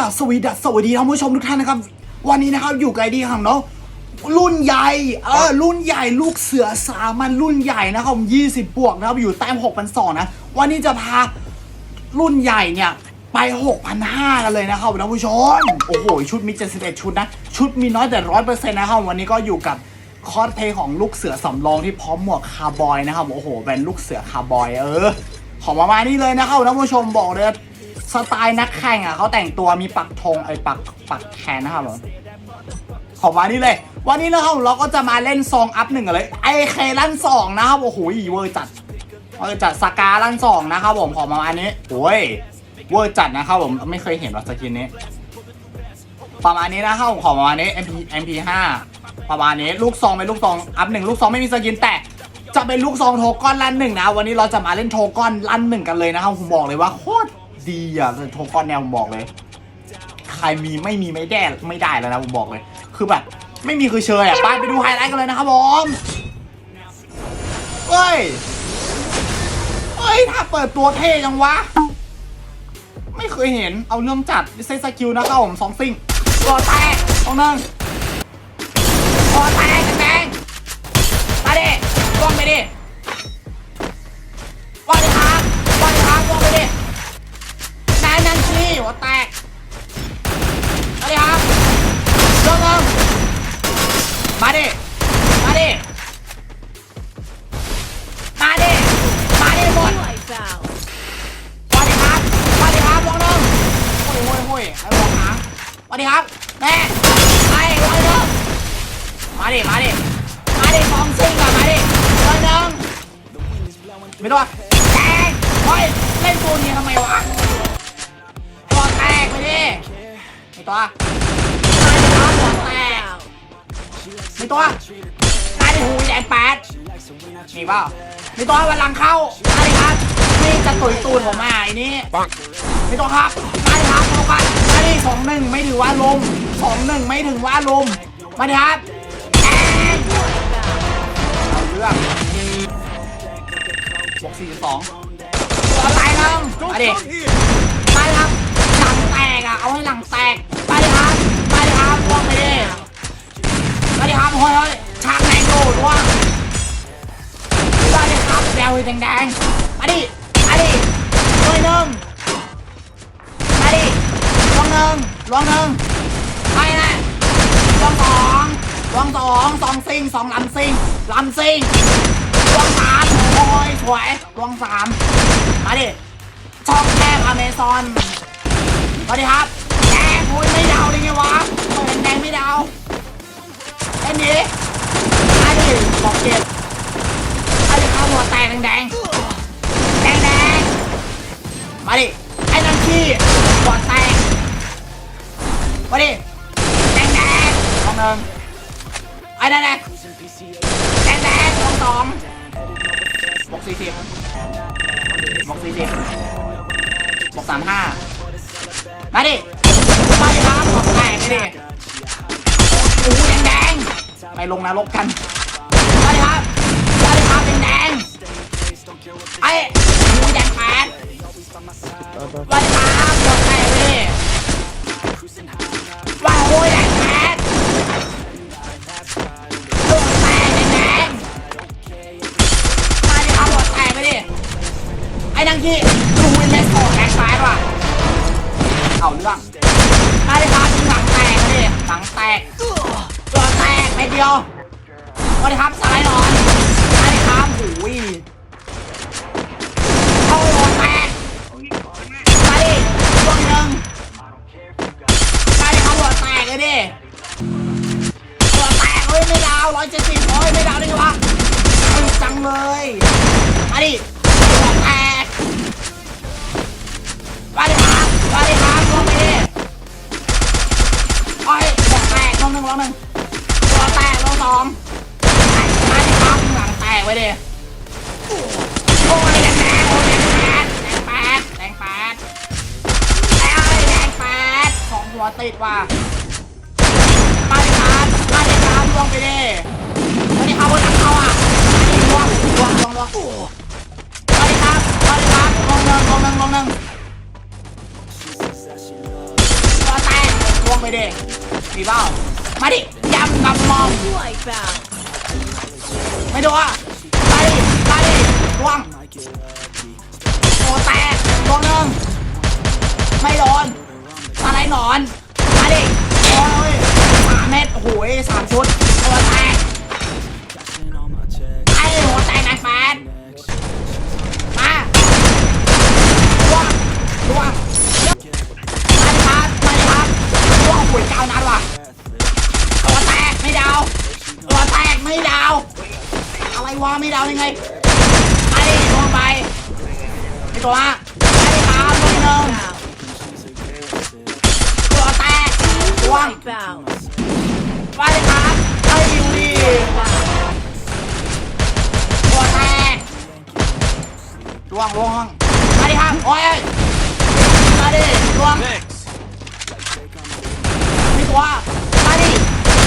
กับสวีดัสสวัสดีท่านผู้ชมทุกท่านนะครับ วันนี้นะครับอยู่กับไอดีของน้องรุ่นใหญ่เออรุ่นใหญ่ลูกเสือสามันรุ่นใหญ่นะครับผม20บวกนะครับอยู่แต้ม6,200นะวันนี้จะพารุ่นใหญ่เนี่ยไป 6,500กันเลยนะครับท่านผู้ชม โอ้โห ชุดมี 71 ชุดนะ ชุดมีน้อยแต่ร้อยเปอร์เซ็นต์นะครับ วันนี้ก็อยู่กับคอสเพลย์ของลูกเสือสำรองที่พร้อมหมวกคาร์บอยนะครับ โอ้โห เป็นลูกเสือคาร์บอย เออ ของประมาณนี้เลยนะครับท่านผู้ชมบอกเลย สไตล์นักแข่งอะเขาแต่งตัวมีปักธงไอ้ปักปักแขนนะครับผมของมานี่เลย วันนี้นะครับเราก็จะมาเล่นซองอัพหนึ่งเลยไอเคลั่นสองนะครับโอ้โหเวอร์จัดเวอร์จัดสกาลั่นสองนะครับผมของประมาณนี้โอ้ยเวอร์จัดนะครับผมไม่เคยเห็นว่าสกินนี้ ประมาณนี้นะครับของประมาณนี้ MP MP5 ประมาณนี้ลูกซองเป็นลูกซองอัพหนึ่งลูกซองไม่มีสกินแต่จะเป็นลูกซองโทก้อนลั่นหนึ่งนะวันนี้เราจะมาเล่นโทก้อนลั่นหนึ่งกันเลยนะครับผมบอกเลยว่าโคตร ดีอะโทก้อนแนวผมบอกเลย ใครมีไม่มีไม่ได้ไม่ได้แล้วนะผมบอกเลย คือแบบไม่มีคือเชยอะไปไปดูไฮไลท์กันเลยนะครับผมเฮ้ยเฮ้ยถ้าเปิดตัวเท่จังวะ ไม่เคยเห็นเอาเรื่องจัดดิเซสกิลนะครับผมสองซิงก่อแตกตรงนึงก่อแตก วแตกมาดิครับลงลงมาดิ มาดิ มาดิ มาดิหมดสวัสดีครับสวัสดีครับวงหนึ่งโอ้ยโอ้ยโอ้ยไอ้วงหางสวัสดีครับแม่ไอ้วงหนึ่งมาดิ มาดิ มาดิฟองซิงก่อนมาดิวงหนึ่งไม่ต้องแตกเฮ้ยเล่นตัวนี้ทำไมวะ ไม่ตัวมาดิครับตัวแตกไม่ตัวมาดิหูแดงแปดมีเปล่ามีตัววันหลังเข้ามาดิครับนี่จะตุยตูนผมมาไอ้นี่มีตัวครับมาดิครับเอากันมาดิสองหนึ่งไม่ถือว่าลมสองหนึ่งไม่ถึงว่าลมมาดิครับแอนเอาเรื่องบวกสี่สองตัวตายหนึ่งมาดิมาดิครับหลังแตกอะเอาให้หลังแตกมาดิครับ มาดิครับพวกไปดิมาดิครับเฮ้ยเฮ้ยฉากไหนโดดวะมาดิครับแดวแดงๆมาดิมาดิลวงหนึ่งมาดิลวงหนึ่งลวงหนึ่งไปนะลวงสองลวงสองสองซิงสองลำซิงลำซิงลวงสามโอ้ยสวยลวงสามมาดิช่องแคบอเมซอนมาดิครับแดงโอ้ยไม่เดาเลยไงวะ แดงไม่เดาเล่นดิมาดิบอกเจ็บมาดิข้าวหัวแตกแดงแดงแดงมาดิไอ้นังขี้หัวแตกมาดิแดงแดงๆสองหนึ่งไอ้นั่นแหละแดงแดงๆสองสองบวกสี่สิบบวกสี่สิบบวกสามห้ามาดิาดิครับหัวแตกไปดิโอ้โหแดงแดงๆไปลงนรกกันมาดิครับมาดิครับแดงๆไอ้หูแดงแปดมาดิครับ แตกไปเดียวสวัสดีครับสไลด์นอนสวัสดีครับหูยเข้าโดนแตกมาดิตัวงหนึ่งมาดิครับหัวแตกเลยดิหัวแตกเฮ้ยไม่ดาวร้อยเจ็ดสิบโอ้ยไม่ดาวได้ไงวะจังเลยมาดิหัวแตกมาดิครับมาดิครับลงไปดิโอ้ยหัวแตกลงหนึ่งลงหนึ่งหัวแตกลงสอง มาดิครับห ลังแตกไปดิโอ้ยแดงแดงโอ้ยแดงแปดแดงแปดแดงแปดแดงแปดสองหัวติดว่ะมาดิครับมาดิครับลวงไปดิมาดิครับบนหลังเขาอะลวงลวงลวงลวงมาดิครับมาดิครับลงหนึ่งลงหนึ่งลงหนึ่งมาไปดิมีเปล่ามาดิยำกับมองไม่โดนอะ โอ้แตกตัวหนึ่งไม่โดนอะไรหนอนมาดิโอ้ยสามเม็ดโอ้โหสามชุดตัวแตกไอ้หัวแตกแม็กแมนมาล่วงล่วงมาดิครับมาดิครับล่วงหุ่ยเก้านัดว่ะตัวแตกไม่ดาวตัวแตกไม่ดาวอะไรวะไม่ดาวยังไงไปดิลงไปไอ ตัวมาไปดิครับลงหนึ่งตัวแตกล่วง Wipeout. ไปดิครับไอ้ยูดีตัวแตกล่วงล่วงไปดิครับโอ้ยมาดิล่วงนี่ตัวมาดิ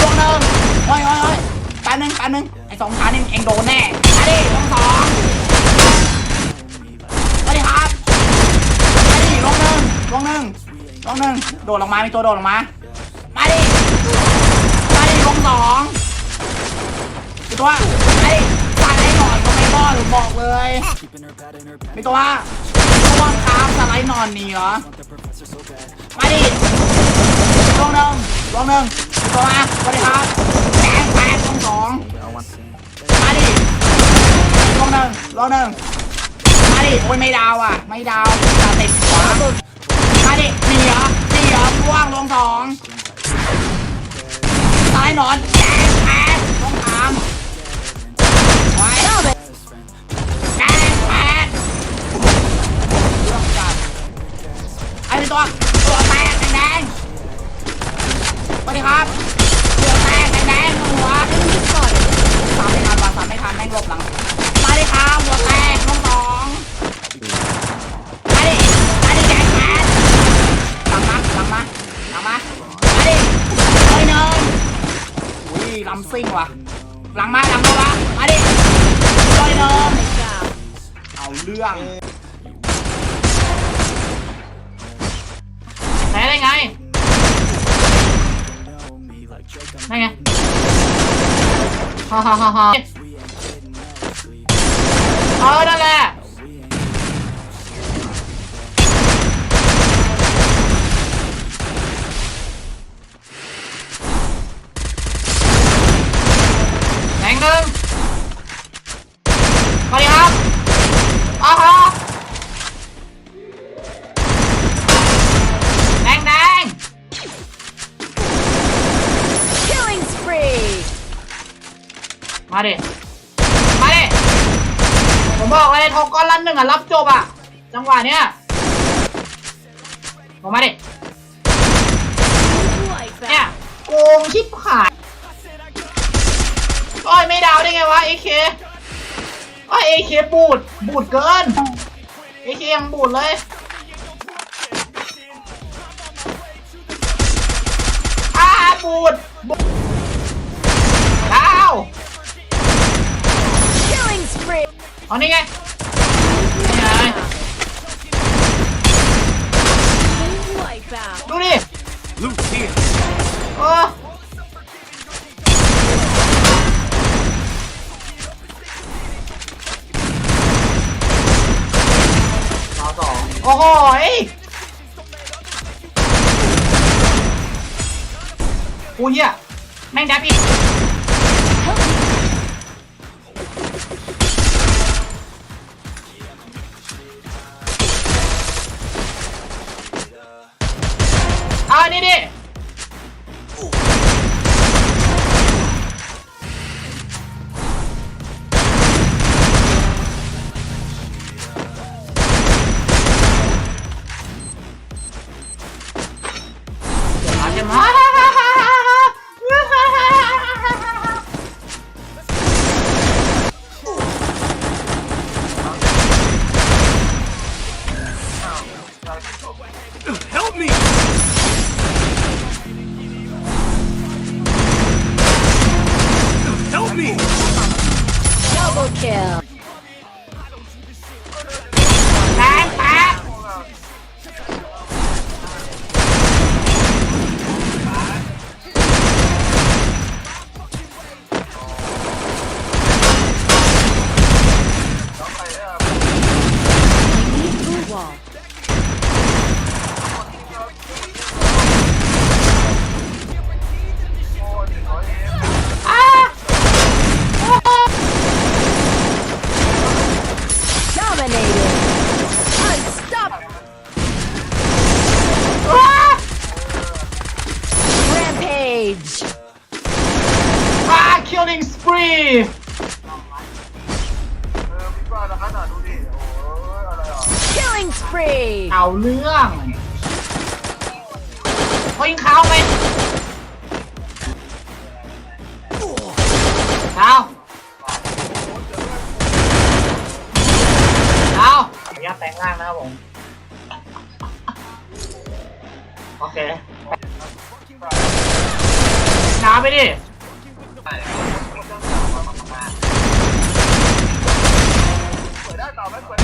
ล่วงหนึ่งโอ้ยโอ้ยโอ้ยแป๊บนึงแป๊บนึงไอ้สองขานี่เองโดนแน่มาดิล่วงสอง หนึ่งหนึ่งลงหนึ่งโดดลงมา มีตัวโดดลงมา มาดิ มาดิลงสองมีตัวมาดิตายไอ้หนอนก็ไม่รอดผมบอกเลย มีตัวระวังครับสไลด์นอนหนีเหรอ มาดิลงหนึ่งลงหนึ่งมีตัวมาสวัสดีครับแดแปดลงสองมาดิลงหนึ่งลงหนึ่งมาดิ โอ้ยไม่ดาวอะ ไม่ดาวตาติดขวามา ดิสี่เหรอสี่เหรอว่างลงสองตายหนอนแดงแปดลงถามไว้แดงแปดเรื่องจัดไอ้ตัว ซิ่งว่ะ หลังมาหลังมามามาดิเลยนิน Wipeout. เอาเรื่องแพ้ได้ไงได้ไงฮ่าฮ่าฮ่าฮ่าเออนั่นแหละ ผมบอกเลยทองก้อนละหนึ่งอะรับจบอะ จังหวะเนี้ยลงมาดิ เนี่ยโกงชิบหายโอ้ยไม่ดาวได้ไงวะเอเคโอ้ยเอเคบูด บูดเกินเอเคยังบูดเลยอาบูดบูดาว Killing spree. เอานี่ไงนี่ไง Wipeout. ดูดิ Loot here. เออรอสองโอ้โหยกูเหี้ยแม่งดับอีก นี่ดิ Yeah. เอาเรื่องเขายิงเขาไปเอาเอาขออนุญาตแต่งร่างนะครับผม โอเคช้าไปดิ Double kill. ครับตัว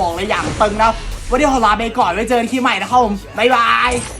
บอกเลยอย่างตึงนะวันนี้ขอลาไปก่อนไว้เจอกันคลิปใหม่นะครับผมบ๊ายบาย